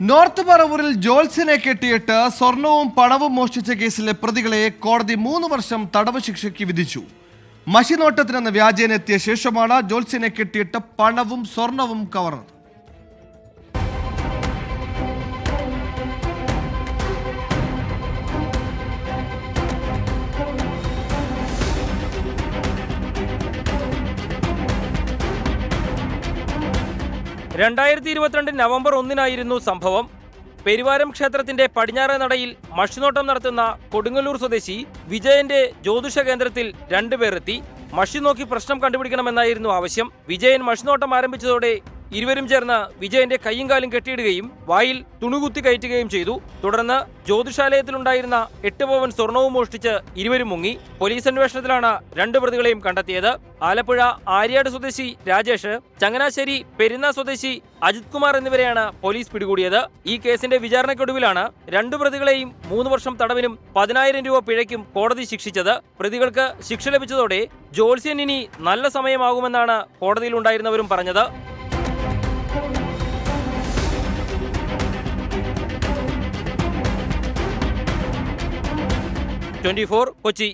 North പറവൂരിൽ ജോത്സ്യനെ കെട്ടിയിട്ട് സ്വർണവും പണവും മോഷ്ടിച്ച കേസിലെ പ്രതികളെ കോടതി മൂന്ന് വർഷം തടവ് ശിക്ഷയ്ക്ക് വിധിച്ചു. മഷിനോട്ടത്തിനെന്ന വ്യാജേനെത്തിയ ശേഷമാണ് ജോത്സ്യനെ കെട്ടിയിട്ട് പണവും സ്വർണവും കവർന്നത്. രണ്ടായിരത്തി ഇരുപത്തിരണ്ട് നവംബർ ഒന്നിനായിരുന്നു സംഭവം. പെരുവാരം ക്ഷേത്രത്തിന്റെ പടിഞ്ഞാറേ നടയിൽ മഷിനോട്ടം നടത്തുന്ന കൊടുങ്ങല്ലൂർ സ്വദേശി വിജയന്റെ ജ്യോതിഷ കേന്ദ്രത്തിൽ രണ്ടുപേരെത്തി മഷി നോക്കി പ്രശ്നം കണ്ടുപിടിക്കണമെന്നായിരുന്നു ആവശ്യം. വിജയൻ മഷിനോട്ടം ആരംഭിച്ചതോടെ ഇരുവരും ചേർന്ന് വിജയന്റെ കൈയും കാലും കെട്ടിയിടുകയും വായിൽ തുണുകുത്തി കയറ്റുകയും ചെയ്തു. തുടർന്ന് ജ്യോതിഷാലയത്തിലുണ്ടായിരുന്ന എട്ട് പവൻ സ്വർണവും മോഷ്ടിച്ച് ഇരുവരും മുങ്ങി. പോലീസ് അന്വേഷണത്തിലാണ് രണ്ട് പ്രതികളെയും കണ്ടെത്തിയത്. ആലപ്പുഴ ആര്യാട് സ്വദേശി രാജേഷ് ചങ്ങനാശ്ശേരി പെരുന്ന സ്വദേശി അജിത് കുമാർ എന്നിവരെയാണ് പോലീസ് പിടികൂടിയത്. ഈ കേസിന്റെ വിചാരണയ്ക്കൊടുവിലാണ് രണ്ടു പ്രതികളെയും മൂന്ന് വർഷം തടവിനും പതിനായിരം രൂപ പിഴയ്ക്കും കോടതി ശിക്ഷിച്ചത്. പ്രതികൾക്ക് ശിക്ഷ ലഭിച്ചതോടെ ജോത്സ്യൻ ഇനി നല്ല സമയമാകുമെന്നാണ് കോടതിയിലുണ്ടായിരുന്നവരും പറഞ്ഞത്. ട്വന്റി കൊച്ചി.